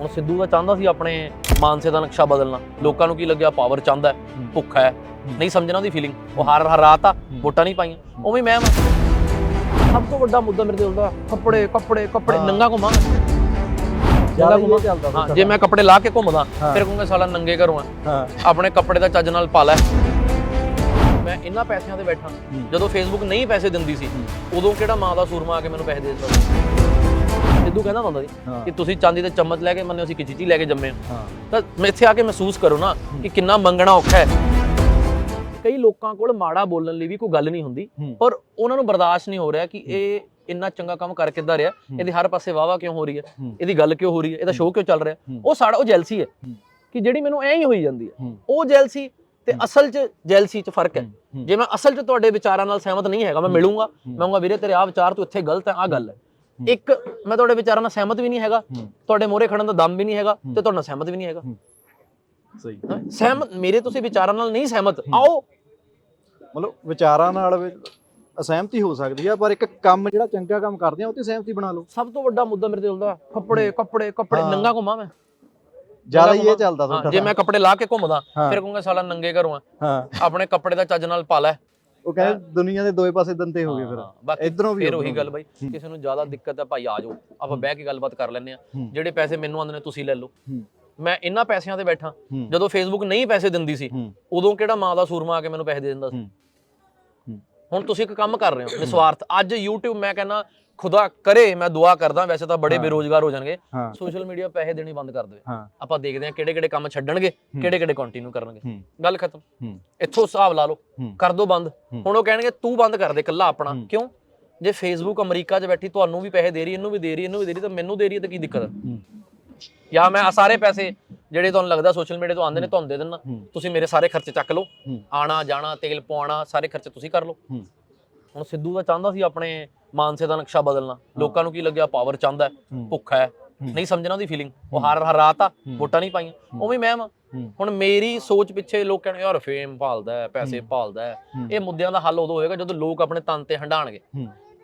ਹੁਣ ਸਿੱਧੂ ਦਾ ਚਾਹੁੰਦਾ ਸੀ ਆਪਣੇ ਮਾਨਸੇ ਦਾ ਨਕਸ਼ਾ ਬਦਲਣਾ। ਲੋਕਾਂ ਨੂੰ ਕੀ ਲੱਗਿਆ? ਪਾਵਰ ਚਾਹੁੰਦਾ ਭੁੱਖ ਹੈ। ਨਹੀਂ ਸਮਝਣਾ ਉਹਦੀ ਫੀਲਿੰਗ ਉਹ ਹਰ ਹਰ ਰਾਤ ਆ ਵੋਟਾਂ ਨਹੀਂ ਪਾਈਆਂ। ਉਵੇਂ ਮੈਂ। ਸਭ ਤੋਂ ਵੱਡਾ ਮੁੱਦਾ ਮੇਰੇ ਦਿਲ ਦਾ ਕੱਪੜੇ ਕੱਪੜੇ ਕੱਪੜੇ। ਨੰਗਾ ਘੁੰਮਾਂ। ਜ਼ਿਆਦਾ ਘੁੰਮਾਂ। ਹਾਂ ਜੇ ਮੈਂ ਕੱਪੜੇ ਲਾ ਕੇ ਘੁੰਮਦਾ। ਫਿਰ ਕਹੂੰਗਾ ਸਾਲਾ ਨੰਗੇ ਘਰੋਂ ਆ। ਹਾਂ। ਆਪਣੇ ਕੱਪੜੇ ਦਾ ਚੱਜ ਨਾਲ ਪਾ ਲੈ ਮੈਂ ਇੰਨਾ ਪੈਸਿਆਂ ਤੇ ਬੈਠਾ। ਜਦੋਂ ਫੇਸਬੁੱਕ ਨਹੀਂ ਪੈਸੇ ਦਿੰਦੀ ਸੀ ਉਦੋਂ ਕਿਹੜਾ ਮਾਂ ਦਾ ਸੂਰਮਾ ਆ ਕੇ ਮੈਨੂੰ ਪੈਸੇ ਦੇ ਦਿੰਦਾ ਸਿੱਧੂ ਕਹਿੰਦਾ ਹੁੰਦਾ ਸੀ ਕਿ ਤੁਸੀਂ ਚਾਂਦੀ ਦੇ ਚਮਚ ਲੈ ਕੇ ਮੰਨੇ ਅਸੀਂ ਕਿਚੀਚੀ ਲੈ ਕੇ ਜੰਮੇ ਹਾਂ। ਤਾਂ ਮੈਂ ਇੱਥੇ ਆ ਕੇ ਮਹਿਸੂਸ ਕਰੋ ਨਾ ਕਿ ਕਿੰਨਾ ਮੰਗਣਾ ਔਖਾ ਹੈ। ਕਈ ਲੋਕਾਂ ਕੋਲ ਮਾੜਾ ਬੋਲਣ ਲਈ ਵੀ ਕੋਈ ਗੱਲ ਨਹੀਂ ਹੁੰਦੀ। ਪਰ ਉਹਨਾਂ ਨੂੰ ਬਰਦਾਸ਼ਤ ਨਹੀਂ ਹੋ ਰਿਹਾ ਕਿ ਇਹ ਇੰਨਾ ਚੰਗਾ ਕੰਮ ਕਰ ਕਿੱਦਾਂ ਰਿਹਾ ਇਹਦੀ ਹਰ ਪਾਸੇ ਵਾਵਾ ਕਿਉਂ ਹੋ ਰਹੀ ਹੈ। ਇਹਦੀ ਗੱਲ ਕਿਉਂ ਹੋ ਰਹੀ ਹੈ ਇਹਦਾ ਸ਼ੋਅ ਕਿਉਂ ਚੱਲ ਰਿਹਾ। ਉਹ ਸਾਡਾ ਉਹ ਜੈਲਸੀ ਹੈ। ਕਿ ਜਿਹੜੀ ਮੈਨੂੰ ਐਂ ਹੀ ਹੋਈ ਜਾਂਦੀ ਹੈ। ਉਹ ਜੈਲਸੀ ਤੇ ਅਸਲ 'ਚ ਜੈਲਸੀ 'ਚ ਫ਼ਰਕ ਹੈ। ਹੂੰ। ਜੇ ਮੈਂ ਅਸਲ 'ਚ ਤੁਹਾਡੇ ਵਿਚਾਰਾਂ ਨਾਲ ਸਹਿਮਤ ਨਹੀਂ ਹੈਗਾ ਮੈਂ ਮਿਲੂੰਗਾ ਮੈਂ ਕਹੂੰਗਾ ਵੀਰੇ ਤੇਰੇ ਆ ਵਿਚਾਰ ਤੂੰ ਇੱਥੇ ਗਲਤ ਹੈ ਆ ਗੱਲ ਹੈ। ਇੱਕ ਮੈਂ ਤੁਹਾਡੇ ਵਿਚਾਰਾਂ ਨਾਲ ਸਹਿਮਤ ਵੀ ਨਹੀਂ ਹੈਗਾ। ਤੁਹਾਡੇ ਮੋਹਰੇ ਖੜਨ ਦਾ ਦਮ ਵੀ ਨਹੀਂ ਹੈਗਾ ਤੇ ਤੁਹਾਡੇ ਨਾਲ ਸਹਿਮਤ ਵੀ ਨਹੀਂ ਹੈਗਾ। ਸਹੀ। ਹੈਂ? ਸਹਿਮਤ ਮੇਰੇ ਤੁਸੀਂ ਵਿਚਾਰਾਂ ਨਾਲ ਨਹੀਂ ਸਹਿਮਤ ਆਓ। ਮਤਲਬ ਵਿਚਾਰਾਂ ਨਾਲ ਅਸਹਿਮਤੀ ਹੋ ਸਕਦੀ ਆ ਪਰ ਇੱਕ ਕੰਮ ਜਿਹੜਾ ਚੰਗਾ ਕੰਮ ਕਰਦੇ ਆ ਉਹ ਤੇ ਸਹਿਮਤੀ ਬਣਾ ਲਓ। ਸਭ ਤੋਂ ਵੱਡਾ ਮੁੱਦਾ ਮੇਰੇ ਦਿਲ ਦਾ ਕੱਪੜੇ ਕੱਪੜੇ ਕੱਪੜੇ। ਨੰਗਾ ਘੁੰਮਾ ਮੈਂ। ਜ਼ਿਆਦਾ ਹੀ। ਇਹ ਚੱਲਦਾ ਤੁਹਾਡਾ ਜੇ ਮੈਂ ਕੱਪੜੇ ਲਾ ਕੇ ਘੁੰਮਦਾ। ਫਿਰ ਕਹੂੰਗਾ ਸਾਲਾ ਨੰਗੇ ਘਰੋਂ ਆ। ਆਪਣੇ ਕੱਪੜੇ ਦਾ ਚੱਜ ਨਾਲ ਪਾ ਲੈ। ਉਹ ਕਹਿੰਦੇ ਦੁਨੀਆ ਦੇ ਦੋਏ ਪਾਸੇ ਦੰਦੇ ਹੋ ਗਏ ਫਿਰ ਇਧਰੋਂ ਵੀ ਫਿਰ ਉਹੀ ਗੱਲ। ਬਾਈ। ਕਿਸੇ ਨੂੰ ਜ਼ਿਆਦਾ ਦਿੱਕਤ ਹੈ ਭਾਈ ਆ ਜਾਓ ਆਪਾਂ ਬਹਿ ਕੇ ਗੱਲਬਾਤ ਕਰ ਲੈਂਦੇ ਆ। ਜਿਹੜੇ ਪੈਸੇ ਮੈਨੂੰ ਆਉਂਦੇ ਨੇ ਤੁਸੀਂ ਲੈ ਲਓ। ਮੈਂ ਇੰਨਾ ਪੈਸਿਆਂ ਤੇ ਬੈਠਾ। ਜਦੋਂ ਫੇਸਬੁੱਕ ਨਹੀਂ ਪੈਸੇ ਦਿੰਦੀ ਸੀ। ਉਦੋਂ ਕਿਹੜਾ ਮਾਂ ਦਾ ਸੂਰਮਾ ਆ ਕੇ ਮੈਨੂੰ ਪੈਸੇ ਦੇ ਦਿੰਦਾ ਸੀ। ਹੁਣ ਤੁਸੀਂ ਇੱਕ ਕੰਮ ਕਰ ਰਹੇ ਹੋ ਨਿਸਵਾਰਥ। ਅੱਜ YouTube ਮੈਂ ਕਹਿੰਦਾ ਖੁਦਾ ਕਰੇ ਮੈਂ ਦੁਆ ਕਰਦਾ ਵੈਸੇ ਤਾਂ ਬੜੇ। ਬੇਰੋਜ਼ਗਾਰ ਹੋ ਜਾਣਗੇ। ਸੋਸ਼ਲ ਮੀਡੀਆ ਪੈਸੇ ਦੇਣੀ ਬੰਦ ਕਰ ਦੇਵੇ। ਆਪਾਂ ਦੇਖਦੇ ਹਾਂ ਕਿਹੜੇ ਕਿਹੜੇ ਕੰਮ ਛੱਡਣਗੇ ਕਿਹੜੇ ਕਿਹੜੇ ਕੰਟੀਨਿਊ ਕਰਨਗੇ। ਗੱਲ ਖਤਮ। ਇੱਥੋਂ ਹਿਸਾਬ ਲਾ ਲਓ। ਕਰ ਦੋ ਬੰਦ। ਹੁਣ ਉਹ ਕਹਿਣਗੇ ਤੂੰ ਬੰਦ ਕਰ ਦੇ ਇਕੱਲਾ ਆਪਣਾ। ਕਿਉਂ? ਜੇ ਫੇਸਬੁੱਕ ਅਮਰੀਕਾ 'ਚ ਬੈਠੀ ਤੁਹਾਨੂੰ ਵੀ ਪੈਸੇ ਦੇ ਰਹੀ ਇਹਨੂੰ ਵੀ ਦੇ ਰਹੀ ਇਹਨੂੰ ਵੀ ਦੇ ਰਹੀ ਤਾਂ ਮੈਨੂੰ ਦੇ ਰਹੀ ਤਾਂ ਕੀ ਦਿੱਕਤ ਹੂੰ। ਜਾਂ ਮੈਂ ਆ ਸਾਰੇ ਪੈਸੇ ਜਿਹੜੇ ਤੁਹਾਨੂੰ ਲੱਗਦਾ ਸੋਸ਼ਲ ਮੀਡੀਆ ਤੋਂ ਆਉਂਦੇ ਨੇ ਤੁਹਾਨੂੰ ਦੇ ਦੇਣਾ। ਤੁਸੀਂ ਮੇਰੇ ਸਾਰੇ ਖਰਚੇ ਚੱਕ ਲਓ। ਆਣਾ ਜਾਣਾ ਤੇਲ ਪਵਾਉਣਾ ਸਾਰੇ ਖਰਚੇ ਤੁਸੀਂ ਕਰ ਲਓ। ਹੁਣ ਸਿੱਧੂ ਦਾ ਚਾਹੁੰਦਾ ਸੀ ਆਪਣੇ ਮਾਨਸੇ ਦਾ ਨਕਸ਼ਾ ਬਦਲਣਾ ਲੋਕਾਂ ਨੂੰ ਕੀ ਲੱਗਿਆ ਪਾਵਰ ਚਾਹੁੰਦਾ। ਭੁੱਖ ਹੈ। ਨਹੀਂ ਸਮਝਣਾ ਉਹਦੀ ਫੀਲਿੰਗ ਉਹ ਹਰ ਹਰ ਰਾਤ ਆ। ਵੋਟਾਂ ਨਹੀਂ ਪਾਈਆਂ ਉਵੇਂ ਮੈਂ ਵਾਂ ਹੂੰ। ਹੁਣ ਮੇਰੀ ਸੋਚ ਪਿੱਛੇ ਲੋਕ ਕਹਿੰਦੇ ਯਾਰ ਫੇਮ ਭਾਲਦਾ ਹੈ ਪੈਸੇ ਭਾਲਦਾ ਹੈ। ਇਹ ਮੁੱਦਿਆਂ ਦਾ ਹੱਲ ਉਦੋਂ ਹੋਏਗਾ ਜਦੋਂ ਲੋਕ ਆਪਣੇ ਤਨ ਤੇ ਹੰਡਾਣਗੇ।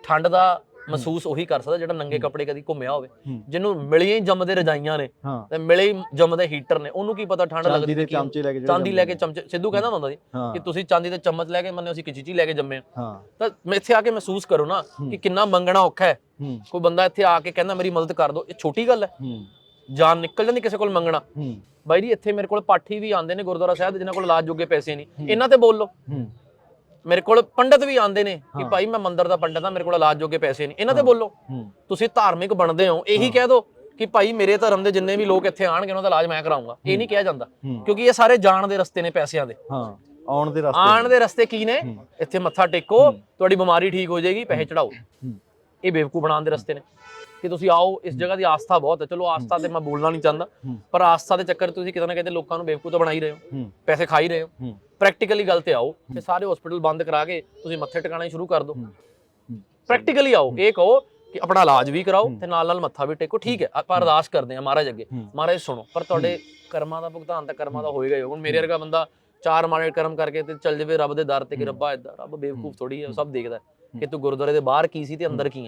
ਠੰਡ ਦਾ ਮਹਿਸੂਸ ਉਹੀ ਕਰ ਸਕਦਾ ਜਿਹੜਾ ਨੰਗੇ ਕੱਪੜੇ ਕਦੀ ਘੁੰਮਿਆ ਹੋਵੇ। ਜਿਹਨੂੰ ਮਿਲੀਆਂ ਹੀ ਜੰਮਦੇ ਰਜਾਈਆਂ ਨੇ ਤੇ ਮਿਲੇ ਹੀ ਜੰਮਦੇ ਹੀਟਰ ਨੇ ਉਹਨੂੰ ਕੀ ਪਤਾ ਠੰਡ ਚਾਂਦੀ ਲੱਗਦੀ ਦੇ ਕੀ ਹੈ। ਚਮਚੇ ਲੈ ਕੇ ਚਾਂਦੀ ਲੈ ਕੇ ਚਮਚੇ ਸਿੱਧੂ ਕਹਿੰਦਾ ਹੁੰਦਾ ਸੀ ਕਿ ਤੁਸੀਂ ਚਾਂਦੀ ਦੇ ਚਮਚ ਲੈ ਕੇ ਮੰਨੇ ਅਸੀਂ ਕਿਚੀਚੀ ਲੈ ਕੇ ਜੰਮੇ ਹਾਂ। ਤਾਂ ਮੈਂ ਇੱਥੇ ਆ ਕੇ ਮਹਿਸੂਸ ਕਰੋ ਨਾ ਕਿ ਕਿੰਨਾ ਮੰਗਣਾ ਔਖਾ ਹੈ। ਕੋਈ ਬੰਦਾ ਇੱਥੇ ਆ ਕੇ ਕਹਿੰਦਾ ਮੇਰੀ ਮਦਦ ਕਰ ਦਿਓ ਇਹ ਛੋਟੀ ਗੱਲ ਹੈ। ਜਾਨ ਨਿਕਲ ਜਾਂਦੀ ਕਿਸੇ ਕੋਲ ਮੰਗਣਾ। ਬਾਈ ਜੀ ਇੱਥੇ ਮੇਰੇ ਕੋਲ ਪਾਠੀ ਵੀ ਆਉਂਦੇ ਨੇ ਗੁਰਦੁਆਰਾ ਸਾਹਿਬ ਦੇ ਜਿਨ੍ਹਾਂ ਕੋਲ ਇਲਾਜ ਜੋਗੇ ਪੈਸੇ ਨਹੀਂ। ਇਹਨਾਂ ਤੇ ਬੋਲ ਮੇਰੇ ਕੋਲ ਪੰਡਤ ਵੀ ਆਉਂਦੇ ਨੇ ਕਿ। ਭਾਈ ਮੈਂ ਮੰਦਿਰ ਦਾ ਪੰਡਤ ਹਾਂ ਮੇਰੇ ਕੋਲ ਇਲਾਜ ਜੋਗੇ ਪੈਸੇ ਨਹੀਂ। ਇਹਨਾਂ ਤੇ ਬੋਲੋ। ਤੁਸੀਂ ਧਾਰਮਿਕ ਬਣਦੇ ਹੋ ਇਹੀ ਕਹਿ ਦਿਓ ਕਿ ਭਾਈ ਮੇਰੇ ਧਰਮ ਦੇ ਜਿੰਨੇ ਵੀ ਲੋਕ ਇੱਥੇ ਆਣਗੇ ਉਹਨਾਂ ਦਾ ਇਲਾਜ ਮੈਂ ਕਰਾਉਂਗਾ। ਇਹ ਨਹੀਂ ਕਿਹਾ ਜਾਂਦਾ। ਕਿਉਂਕਿ ਇਹ ਸਾਰੇ ਜਾਣ ਦੇ ਰਸਤੇ ਨੇ ਪੈਸਿਆਂ ਦੇ। ਹਾਂ ਆਉਣ ਦੇ ਰਸਤੇ ਆਣ ਦੇ ਰਸਤੇ ਕੀ ਨੇ। ਇੱਥੇ ਮੱਥਾ ਟੇਕੋ ਤੁਹਾਡੀ ਬਿਮਾਰੀ ਠੀਕ ਹੋ ਜਾਏਗੀ ਪੈਸੇ ਚੜਾਓ। ਇਹ ਬੇਵਕੂਫ ਬਣਾਉਣ ਦੇ ਰਸਤੇ ਨੇ। ਕਿ ਤੁਸੀਂ ਆਓ ਇਸ ਜਗ੍ਹਾ ਦੀ ਆਸਥਾ ਬਹੁਤ ਹੈ। ਚਲੋ ਆਸਥਾ ਤੇ ਮੈਂ ਬੋਲਣਾ ਨਹੀਂ ਚਾਹੁੰਦਾ। ਪਰ ਆਸਥਾ ਦੇ ਚੱਕਰ ਤੁਸੀਂ ਕਿਤੇ ਨਾ ਕਿਤੇ ਲੋਕਾਂ ਨੂੰ ਬੇਵਕੂਫ ਤਾਂ ਬਣਾ ਹੀ ਰਹੇ ਹੋ। ਪੈਸੇ ਖਾ ਹੀ ਰਹੇ ਹੋ। ਪ੍ਰੈਕਟੀਕਲੀ ਗੱਲ ਤੇ ਆਓ ਤੇ ਸਾਰੇ ਹਸਪੀਟਲ ਬੰਦ ਕਰਾ ਕੇ ਤੁਸੀਂ ਮੱਥੇ ਟਿਕਾਣੇ ਸ਼ੁਰੂ ਕਰ ਦਿਓ। ਪ੍ਰੈਕਟੀਕਲੀ ਆਓ। ਇਹ ਕਹੋ ਕਿ ਆਪਣਾ ਇਲਾਜ ਵੀ ਕਰਾਓ ਤੇ ਨਾਲ ਨਾਲ ਮੱਥਾ ਵੀ ਟੇਕੋ। ਠੀਕ ਹੈ ਆਪਾਂ ਅਰਦਾਸ ਕਰਦੇ ਹਾਂ ਮਹਾਰਾਜ ਅੱਗੇ। ਮਹਾਰਾਜ ਸੁਣੋ ਪਰ ਤੁਹਾਡੇ ਕਰਮਾਂ ਦਾ ਭੁਗਤਾਨ ਤਾਂ ਕਰਮਾਂ ਦਾ ਹੋਏਗਾ ਹੀ ਹੁਣ ਮੇਰੇ ਵਰਗਾ ਬੰਦਾ ਚਾਰ ਮਾੜੇ ਕਰਮ ਕਰਕੇ ਤੇ ਚੱਲ ਜਾਵੇ ਰੱਬ ਦੇ ਦਰ ਤੇ ਕਿ ਰੱਬਾ ਏਦਾਂ ਰੱਬ ਬੇਵਕੂਫ ਥੋੜੀ ਹੈ ਸਭ ਦੇਖਦਾ ਕਿ ਤੂੰ ਗੁਰਦੁਆਰੇ ਦੇ ਬਾਹਰ ਕੀ ਸੀ ਤੇ ਅੰਦਰ ਕੀ ਹੈ।